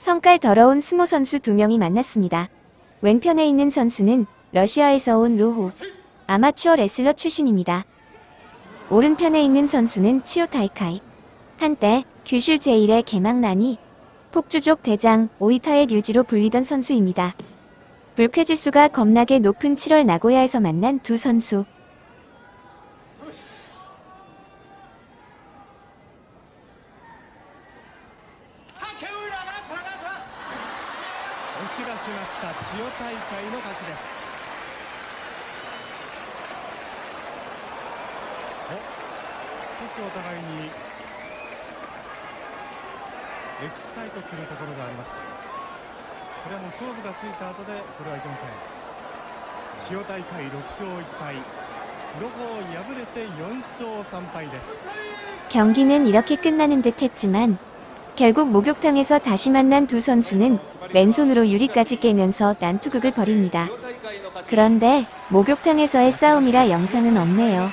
성깔 더러운 스모 선수 두 명이 만났습니다. 왼편에 있는 선수는 러시아에서 온 로호, 아마추어 레슬러 출신입니다. 오른편에 있는 선수는 치오 타이카이, 한때 규슈 제1의 개막난이 폭주족 대장 오이타의 류지로 불리던 선수입니다. 불쾌지수가 겁나게 높은 7월 나고야에서 만난 두 선수. 押し出しました千代大会の勝ちですお少しお互いにエキサイトするところがありましたこれはもう勝負がついた後でこれはいけません千代大会6勝1敗両方敗れて4勝3敗です 경기는 이렇게 끝나는 듯 했지만 결국 목욕탕에서 다시 만난 두 선수는 맨손으로 유리까지 깨면서 난투극을 벌입니다. 그런데 목욕탕에서의 싸움이라 영상은 없네요.